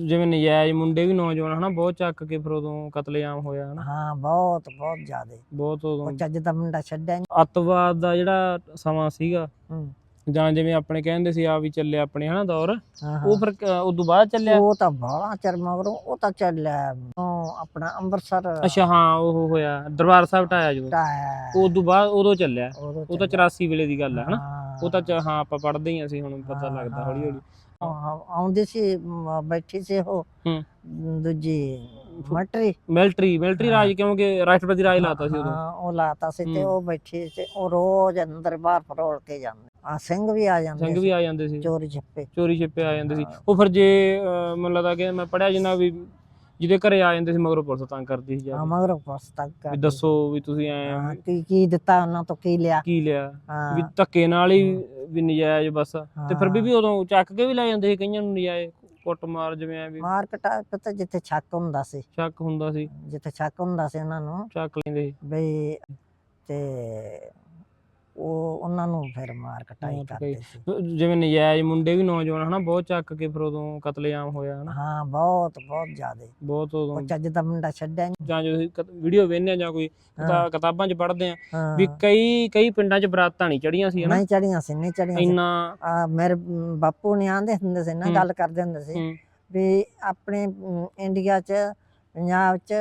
ਜਿਵੇਂ ਨਜਾਇਜ਼ ਮੁੰਡੇ ਵੀ ਨੌਜਵਾਨ ਹਨਾ ਬਹੁਤ ਚੱਕ ਕੇ ਫਿਰ ਉਦੋਂ ਕਤਲੇਆਮ ਹੋਇਆ ਹਨਾ। ਹਾਂ ਬਹੁਤ ਬਹੁਤ ਜ਼ਿਆਦੇ। ਬਹੁਤ ਉਦੋਂ ਉਹ ਚੱਜ ਦਾ ਮੁੰਡਾ ਛੱਡਿਆ ਨੀ। ਅੱਤਵਾਦ ਦਾ ਜਿਹੜਾ ਸਮਾਂ ਸੀਗਾ ਹੂੰ। ਜਾਂ ਜਿਵੇਂ ਆਪਣੇ ਕਹਿੰਦੇ ਸੀ ਆ ਵੀ ਚੱਲਿਆ ਆਪਣੇ ਹਨਾ ਦੌਰ ਉਹ ਫਿਰ ਉਦੋਂ ਬਾਅਦ ਚੱਲਿਆ? ਉਹ ਤਾਂ ਬੜਾ ਚਿਰ ਮਗਰੋਂ ਉਹ ਤਾਂ ਚੱਲਿਆ ਉਹ ਆਪਣਾ ਅੰਮ੍ਰਿਤਸਰ। ਅੱਛਾ ਹਾਂ ਉਹ ਹੋਇਆ ਦਰਬਾਰ ਸਾਹਿਬ ਢਾਇਆ ਜਦੋਂ। ਟਾਇਆ ਉਦੋਂ ਬਾਅਦ ਉਦੋਂ ਚੱਲਿਆ। ਉਹ ਤਾਂ ਚੱਲਿਆ। 84 ਵੇਲੇ ਦੀ ਗੱਲ ਹੈ ਹਨਾ। ਉਹ ਤਾਂ ਹਾਂ ਆਪਾਂ ਪੜ੍ਹਦੇ ਹੀ ਅਸੀਂ ਹੁਣ ਪਤਾ ਲੱਗਦਾ ਹੌਲੀ ਹੌਲੀ ਉਹ ਆਉਂਦੀ ਸੀ ਬੈਠੀ ਸੀ ਉਹ। ਦੂਜੀ ਮਿਲਟਰੀ ਮਿਲਟਰੀ ਹਾਂ। ਰਾਜ ਕਿਉਂਕਿ ਰਾਸ਼ਟਰਪਤੀ ਰਾਜ ਲਾਤਾ ਸੀ ਉਦੋਂ। ਹਾਂ ਉਹ ਲਾਤਾ ਸੀ ਤੇ। ਉਹ ਬੈਠੀ ਸੀ ਉਹ ਰੋਜ਼ ਅੰਦਰ ਬਾਹਰ ਫਰੋਲ ਕੇ ਜਾਂਦੇ। ਆ ਸਿੰਘ ਵੀ ਆ ਜਾਂਦੇ ਸਿੰਘ ਵੀ ਆ ਜਾਂਦੇ ਸੀ। ਚੋਰੀ ਛੱਪੇ। ਚੋਰੀ ਛਿਪੇ ਆ ਜਾਂਦੇ ਸੀ। ਉਹ ਫਿਰ ਜੇ ਮੈਨੂੰ ਲੱਗਦਾ ਕਿ ਮੈਂ ਪੜਿਆ ਜਿੰਨਾ ਵੀ ਜਿਹਦੇ ਘਰੇ ਆ ਜਾਂਦੇ ਸੀ ਮਗਰੋਂ ਪੁਲਿਸ ਤੰਗ ਕਰਦੀ ਸੀ ਜਾ ਹਾਂ। ਮਗਰੋਂ ਪੁਲਿਸ ਵੀ ਕਰਦੀ ਸੀ। ਦੱਸੋ ਵੀ ਤੁਸੀਂ ਐ ਹਾਂ, ਕੀ ਕੀ ਦਿੱਤਾ ਉਹਨਾਂ ਤੋਂ ਕੀ ਲਿਆ। ਕੀ ਲਿਆ? ਵੀ ਧੱਕੇ ਨਾਲ ਹੀ ਵੀ ਨਜਾਇਜ਼ ਬਸ। ਤੇ ਫਿਰ ਵੀ। ਵੀ ਉਦੋਂ ਚੱਕ ਕੇ ਵੀ ਲੈ ਜਾਂਦੇ ਸੀ ਕਈਆਂ ਨੂੰ ਨਜਾਇਜ਼। ਕੁੱਟ ਮਾਰ ਜਿਵੇਂ ਐ ਵੀ ਮਾਰ ਕਟਾ ਪਤਾ ਜਿੱਥੇ ਛੱਕ ਹੁੰਦਾ ਸੀ। ਸ਼ੱਕ ਹੁੰਦਾ ਸੀ। ਜਿੱਥੇ ਛੱਕ ਹੁੰਦਾ ਸੀ ਉਹਨਾਂ ਨੂੰ। ਚੱਕ ਲੈਂਦੇ ਸੀ। ਬਈ ਤੇ ਉਹ ਉਹਨਾਂ ਨੂੰ ਫਿਰ ਮਾਰ ਕਟਾਈ। ਕਰਦੇ ਸੀ। ਜਿਵੇਂ ਨਜਾਇਜ਼ ਮੁੰਡੇ ਵੀ ਨੌਜਵਾਨ ਹਨਾ ਬਹੁਤ ਚੱਕ ਕੇ ਫਿਰ ਉਦੋਂ ਕਤਲੇਆਮ ਹੋਇਆ ਹਨਾ। ਹਾਂ ਬਹੁਤ ਬਹੁਤ ਜ਼ਿਆਦੇ। ਬਹੁਤ ਉਦੋਂ ਉਹ ਚੱਜ ਦਾ ਮੁੰਡਾ ਛੱਡਿਆ ਨੀ। ਜਾਂ ਜੋ ਵੀਡੀਓ ਵੇਖਦੇ ਆ ਜਾਂ ਕੋਈ। ਕਿਤਾਬਾਂ 'ਚ ਪੜ੍ਹਦੇ ਆ ਵੀ ਕਈ ਕਈ ਪਿੰਡਾਂ 'ਚ ਬਰਾਤਾਂ ਨਹੀਂ ਚੜੀਆਂ ਸੀ ਹਨਾ। ਨਹੀਂ ਚੜੀਆਂ ਸੀ ਨਹੀਂ ਚੜੀਆਂ ਸੀ। ਇੰਨਾ ਮੇਰੇ ਬਾਪੂ ਨੇ ਆਂਦੇ ਹੁੰਦੇ ਸੀ ਨਾ। ਗੱਲ ਕਰਦੇ ਹੁੰਦੇ ਸੀ ਵੀ ਆਪਣੇ ਇੰਡੀਆ 'ਚ ਪੰਜਾਬ 'ਚ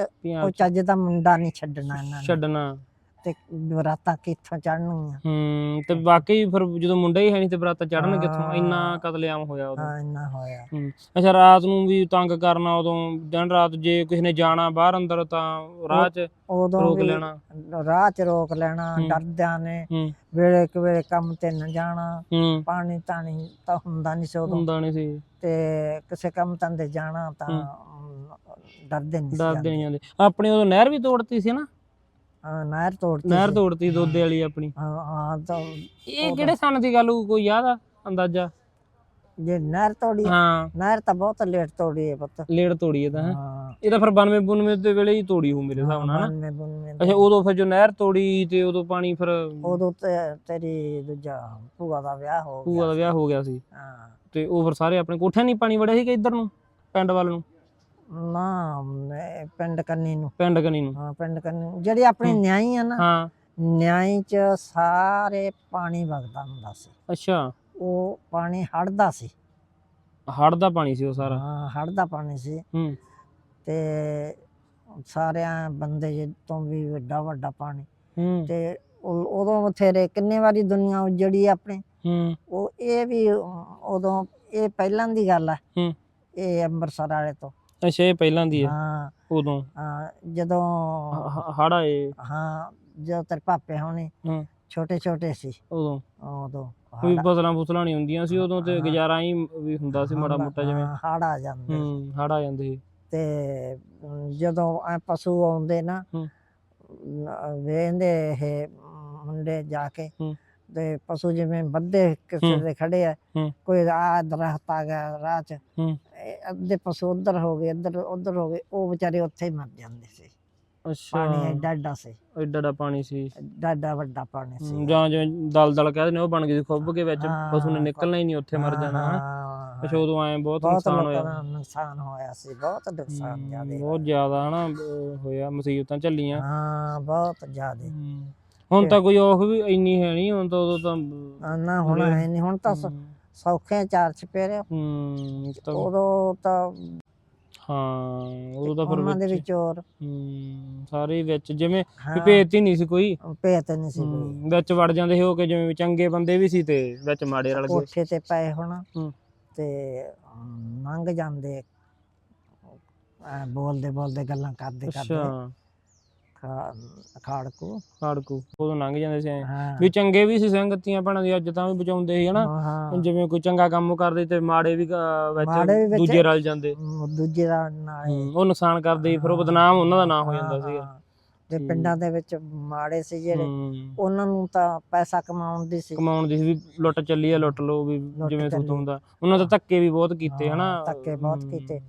ਉਹ ਚੱਜ ਦਾ ਮੁੰਡਾ ਨਹੀਂ ਛੱਡਣਾ ਇਹਨਾਂ ਨੇ। ਛੱਡਣਾ। ਤੇ ਬਰਾਤਾਂ ਕਿੱਥੋਂ ਚੜਨਗੀਆਂ ਹੂੰ ਤੇ ਵਾਕਈ ਫਿਰ ਜਦੋਂ ਮੁੰਡਾ ਹੀ ਹੈ ਨਹੀਂ ਤੇ ਬਰਾਤਾਂ ਚੜਨ ਕਿੱਥੋਂ। ਇੰਨਾ ਕਤਲੇਆਮ ਹੋਇਆ ਉਦੋਂ। ਹਾਂ ਇੰਨਾ ਹੋਇਆ। ਹੂੰ ਅੱਛਾ ਰਾਤ ਨੂੰ ਵੀ ਤੰਗ ਕਰਨਾ ਉਦੋਂ ਦਿਨ ਰਾਤ ਜੇ ਕਿਸੇ ਨੇ ਜਾਣਾ ਬਾਹਰ ਅੰਦਰ ਤਾਂ ਰਾਹ 'ਚ ਉਦੋਂ ਰੋਕ ਵੀ ਲੈਣਾ। ਰਾਹ 'ਚ ਰੋਕ ਲੈਣਾ। ਡਰਦਿਆਂ ਨੇ। ਹੂੰ। ਵੇਲੇ ਕੁ ਵੇਲੇ ਕੰਮ ਤੇ ਨਾ ਜਾਣਾ। ਹੂੰ। ਪਾਣੀ ਤਾਣੀ ਤਾਂ ਹੁੰਦਾ ਨਹੀਂ ਸੀ ਉਦੋਂ। ਹੁੰਦਾ ਨਹੀਂ ਸੀ। ਤੇ ਕਿਸੇ ਕੰਮ ਧੰਦੇ ਜਾਣਾ ਤਾਂ ਡਰਦੇ ਨਹੀਂ ਸੀ ਡਰਦੇ। ਨਹੀਂ ਜਾਂਦੇ। ਆਪਣੇ ਉਦੋਂ ਨਹਿਰ ਵੀ ਤੋੜਤੀ ਸੀ ਨਾ? ਹਾਂ, ਨਹਿਰ ਤੋੜਤੀ ਨਹਿਰ। ਤੋੜਤੀ ਦੋਦੇ ਵਾਲੀ ਆਪਣੀ। ਹਾਂ ਹਾਂ ਤਾਂ ਇਹ ਕਿਹੜੇ ਸਨ ਦੀ ਗੱਲ ਕੋਈ ਯਾਦ ਆ ਅੰਦਾਜ਼ਾ? ਜੇ ਨਹਿਰ ਤੋੜੀ ਹਾਂ। ਨਹਿਰ ਤਾਂ ਬਹੁਤ ਲੇਟ ਤੋੜੀ ਹੈ ਪੁੱਤ। ਲੇੜ ਤੋੜੀ ਇਹ ਤਾਂ ਹੈਂ। ਹਾਂ। ਇਹ ਤਾਂ ਫਿਰ 92 92 ਦੇ ਵੇਲੇ ਹੀ ਤੋੜੀ ਹੋ ਮੇਰੇ ਹਿਸਾਬ ਨਾਲ ਅੱਛਾ ਉਦੋਂ ਫਿਰ ਜੋ ਨਹਿਰ ਤੋੜੀ ਤੇ ਉਦੋਂ ਪਾਣੀ ਫਿਰ ਉਦੋਂ ਤੇ ਤੇਰੀ ਦੂਜਾ ਭੂਆ ਦਾ ਵਿਆਹ ਹੋ ਭੂਆ ਦਾ ਗਿਆ ਵਿਆਹ ਹੋ ਗਿਆ ਸੀ। ਹਾਂ। ਤੇ ਉਹ ਫਿਰ ਸਾਰੇ ਆਪਣੇ ਕੋਠਿਆਂ ਨਹੀਂ ਪਾਣੀ ਵੜਿਆ ਸੀ ਕਿ ਇੱਧਰ ਨੂੰ ਪਿੰਡ ਵੱਲ ਨੂੰ? ਨਾ ਪਿੰਡ ਕੰਨੀ ਨੂੰ। ਪਿੰਡ ਕਨੀ ਨੂੰ। ਹਾਂ ਪਿੰਡ ਕੰਨੀ ਨੂੰ। ਜਿਹੜੀ ਆਪਣੀ। ਨਿਆਈ ਆ ਨਾ ਹਾਂ। ਨਿਆਈ ਚ ਸਾਰੇ ਪਾਣੀ ਵਗਦਾ ਹੁੰਦਾ ਸੀ। ਅੱਛਾ। ਉਹ ਪਾਣੀ ਹੜਦਾ ਸੀ। ਹੜ ਦਾ ਪਾਣੀ ਸੀ ਉਹ ਸਾਰਾ। ਹਾਂ ਹੜਦਾ ਪਾਣੀ ਸੀ। ਹੂੰ। ਤੇ ਸਾਰਿਆਂ ਬੰਦੇ ਜੇ ਤੋਂ ਵੀ ਵੱਡਾ ਵੱਡਾ ਪਾਣੀ। ਹੂੰ। ਤੇ ਉ- ਉਦੋਂ ਬਥੇਰੇ ਕਿੰਨੇ ਵਾਰੀ ਦੁਨੀਆ ਉਜੜੀ ਆਪਣੇ। ਹੂੰ। ਉਹ ਇਹ ਵੀ ਉਦੋਂ ਇਹ ਪਹਿਲਾਂ ਦੀ ਗੱਲ ਹੈ ਹੂੰ। ਇਹ ਅੰਮ੍ਰਿਤਸਰ ਵਾਲੇ ਤੋਂ। ਅੱਛਾ ਇਹ ਪਹਿਲਾਂ ਦੀ ਹੈ ਹਾਂ ਉਦੋਂ ਹਾਂ, ਜਦੋਂ ਹੜ ਆਏ ਹਾਂ ਜਦੋਂ ਤੇਰੇ ਪਾਪੇ ਹੋਣੇ ਹੂੰ। ਛੋਟੇ ਛੋਟੇ ਸੀ ਉਦੋਂ ਉਦੋਂ ਕੋਈ ਹੜ੍ਹ- ਫਸਲਾਂ ਫੁਸਲਾਂ ਨਹੀਂ ਹੁੰਦੀਆਂ ਸੀ ਉਦੋਂ ਤੇ ਹਾਂ। ਗੁਜ਼ਾਰਾ ਹੀ ਵੀ ਹੁੰਦਾ ਸੀ ਮਾੜਾ ਹਾਂ, ਮੋਟਾ ਜਿਵੇਂ ਹਾਂ, ਹੜ੍ਹ ਆ ਜਾਂਦੇ ਹੂੰ ਹੜ ਆ ਜਾਂਦੇ ਸੀ ਤੇ ਅਮ, ਜਦੋਂ ਐ ਪਸ਼ੂ ਆਉਂਦੇ ਨਾ ਹੂੰ। ਵੇਂਦੇ ਇਹ ਮੁੰਡੇ ਜਾ ਕੇ ਹੂੰ। ਤੇ ਪਸ਼ੂ ਜਿਵੇਂ ਬੱਧੇ ਕਿਸੇ ਹੂੰ। ਦੇ ਖੜੇ ਆ ਹੂੰ। ਕੋਈ ਰਾਹ ਦਰਖਤ ਆ ਗਿਆ ਰਾਹ ਚ ਹੂੰ। ਅੱਧੇ ਪਸ਼ੂ ਉਧਰ ਹੋ ਗਏ ਇੱਧਰ ਉਧਰ ਹੋ ਗਏ ਉਹ ਵਿਚਾਰੇ ਉੱਥੇ ਹੀ ਮਰ ਜਾਂਦੇ ਸੀ। ਅੱਛਾ। ਪਾਣੀ ਐਡਾ ਐਡਾ ਸੀ। ਐਡਾ ਐਡਾ ਪਾਣੀ ਸੀ। ਐਡਾ ਐਡਾ ਵੱਡਾ ਪਾਣੀ ਸੀ। ਜਾਂ ਜਿਵੇਂ ਦਲ ਦਲ ਕਹਿੰਦੇ ਨੇ ਉਹ ਬਣ ਗਈ ਸੀ ਖੁੱਬ ਕੇ ਵਿੱਚ ਹਾਂ, ਪਸ਼ੂ ਨੇ ਨਿਕਲਣਾ ਹੀ ਨਹੀਂ ਉੱਥੇ ਮਰ ਹਾਂ, ਜਾਣਾ ਹਨਾ। ਹਾਂ, ਅੱਛਾ ਉਦੋਂ ਐ ਬਹੁਤ ਬਹੁਤ ਨੁਕਸਾਨ ਲੋਕਾਂ ਹੋਇਆ। ਦਾ ਨੁਕਸਾਨ ਹੋਇਆ ਸੀ ਬਹੁਤ ਨੁਕਸਾਨ ਹੂੰ, ਜ਼ਿਆਦੇ ਬਹੁਤ ਜ਼ਿਆਦਾ ਹਨਾ ਅਹ ਹੋਇਆ ਮੁਸੀਬਤਾਂ ਝੱਲੀਆਂ। ਹਾਂ ਬਹੁਤ ਜ਼ਿਆਦੇ। ਹੁਣ ਤਾਂ ਕੋਈ ਔਖ ਵੀ ਇੰਨੀ ਹੈ ਨਹੀਂ ਹੁਣ ਤਾਂ ਉਦੋਂ ਤਾਂ ਨਾ- ਨਾ ਹੁਣ ਹੈ ਨਹੀਂ ਹੁਣ ਤਾਂ ਸ- ਹੂੰ, ਸੌਖੇ ਚਾਰ ਚਪੇਰੇ ਹੂੰ ਤਾਂ- ਉਦੋਂ ਤਾਂ ਹਾਂ ਉਦੋਂ ਤਾਂ ਫਿਰ ਉਹਨਾਂ ਦੇ ਵਿੱਚ ਹੋਰ। ਹੂੰ ਸਾਰੇ ਵਿੱਚ ਜਿਵੇਂ ਹਾਂ, ਵੀ ਭੇਤ ਹੀ ਨਹੀਂ ਸੀ ਕੋਈ। ਭੇਤ ਨਹੀਂ ਸੀ ਕੋਈ। ਹੂੰ, ਵਿੱਚ ਵੜ ਜਾਂਦੇ ਉਹ ਕਿ ਜਿਵੇਂ ਵੀ ਚੰਗੇ ਬੰਦੇ ਵੀ ਸੀ ਤੇ ਵਿੱਚ ਮਾੜੇ ਰਲ ਗਏ। ਕੋਠੇ ਤੇ ਪਏ ਹੋਣਾ ਹੂੰ। ਤੇ ਅਮ, ਲੰਘ ਜਾਂਦੇ। ਬੋਲਦੇ ਬੋਲਦੇ ਗੱਲਾਂ ਕਰਦੇ ਕਰਦੇ ਅੱਛਾ। ਖਾ- ਖਾੜਕੂ। ਖਾੜਕੂ ਉਦੋਂ ਲੰਘ ਜਾਂਦੇ ਸੀ ਐਂ। ਹਾਂ। ਵੀ ਚੰਗੇ ਵੀ ਸੀ ਸੰਗਤੀਆਂ ਭੈਣਾਂ ਦੀ ਅੱਜ ਤਾਂ ਵੀ ਬਚਾਉਂਦੇ ਸੀ ਹਨਾ। ਹਾਂ ਜਿਵੇਂ ਕੋਈ ਚੰਗਾ ਕੰਮ ਕਰਦੇ ਤੇ ਮਾੜੇ ਵੀ ਅਹ, ਮਾੜੇ ਵੀ ਵਿੱਚ ਵਿੱਚ- ਦੂਜੇ ਰਲ ਜਾਂਦੇ। ਮ, ਦੂਜੇ ਦਾ ਨਾਲ ਹੂੰ, ਉਹ ਨੁਕਸਾਨ ਕਰਦੇ ਸੀ, ਫਿਰ ਉਹ ਬਦਨਾਮ ਉਹਨਾਂ ਦਾ ਨਾਂ ਹੋ ਜਾਂਦਾ ਸੀਗਾ। ਹਾਂ। ਤੇ। ਪਿੰਡਾਂ ਦੇ ਵਿੱਚ ਮਾੜੇ ਸੀ ਜਿਹੜੇ ਉਹਨਾਂ ਨੂੰ ਤਾਂ ਪੈਸਾ ਕਮਾਉਣ ਦੀ ਸੀ। ਕਮਾਉਣ ਦੀ ਸੀ ਵੀ ਲੁੱਟ ਚੱਲੀ ਆ ਲੁੱਟ ਲਓ ਵੀ ਲੁੱਟ ਜਿਵੇਂ ਸੁਤ ਚੱਲੀ। ਹੁੰਦਾ। ਉਹਨਾਂ ਦਾ ਧੱਕੇ ਵੀ ਬਹੁਤ ਕੀਤੇ ਹਾਂ, ਹਨਾ। ਧੱਕੇ ਬਹੁਤ ਕੀਤੇ।